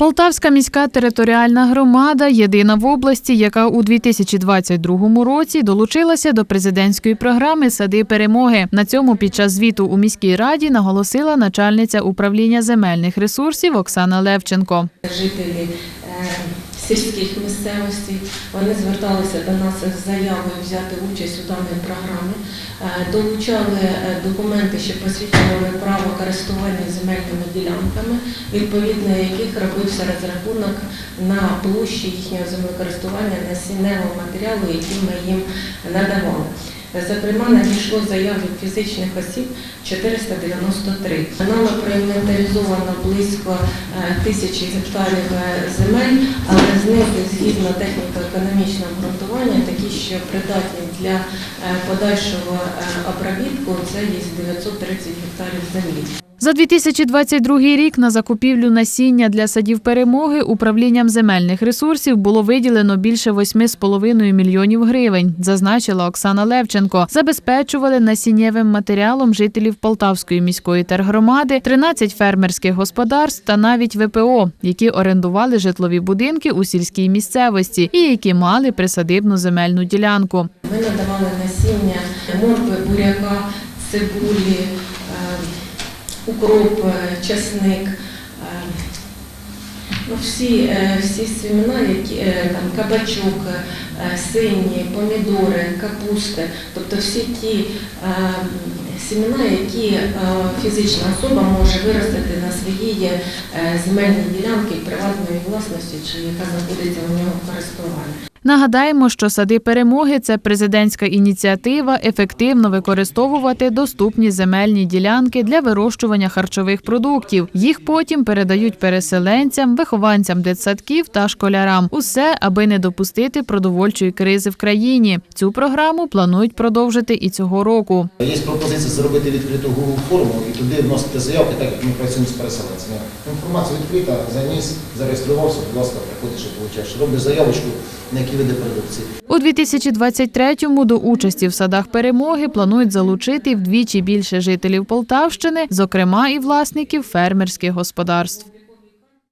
Полтавська міська територіальна громада єдина в області, яка у 2022 році долучилася до президентської програми Сади перемоги. На цьому під час звіту у міській раді наголосила начальниця управління земельних ресурсів Оксана Левченко. жителі е, сільських місцевостей. Вони зверталися до нас з заявою взяти участь у даній програмі, Е, долучали е, документи, що посвідчували право користування земельними ділянками, відповідно яких робився розрахунок на площі їхнього землекористування насінневого матеріалу, який ми їм надавали. Зокрема, надійшло заяв фізичних осіб 493. Нами проінвентаризовано близько е, тисячі гектарів е, земель, але з них згідно техніко-економічного обґрунтування такі, що придатні для е, подальшого обробітку, це є 930 гектарів землі. За 2022 рік на закупівлю насіння для садів перемоги управлінням земельних ресурсів було виділено більше 8,5 мільйонів гривень, зазначила Оксана Левченко. Забезпечували насіннєвим матеріалом жителів Полтавської міської тергромади, 13 фермерських господарств та навіть ВПО, які орендували житлові будинки у сільській місцевості і які мали присадибну земельну ділянку. Ми надавали насіння моркви, буряка, цибулі, е, укроп, е, часник. е, Ну, всі, е, всі семена, які там кабачок, сині, помідори, капусти, тобто всі ті семена, які фізична особа може виростити на своїй земельній ділянці приватної власності, чи яка знаходиться у нього в користуванні. Нагадаємо, що сади перемоги це президентська ініціатива ефективно використовувати доступні земельні ділянки для вирощування харчових продуктів. Їх потім передають переселенцям, вихованцям дитсадків та школярам. Усе аби не допустити продовольчої кризи в країні. Цю програму планують продовжити і цього року. Є пропозиція зробити відкриту Google форму і туди вносити заявки, так як ми працюємо з переселенцями. Інформація відкрита, заніс, зареєструвався, будь ласка, приходиш получаєш. Робиш заявочку, на які види продукції. У 2023-му до участі в садах перемоги планують залучити вдвічі більше жителів Полтавщини, зокрема і власників фермерських господарств.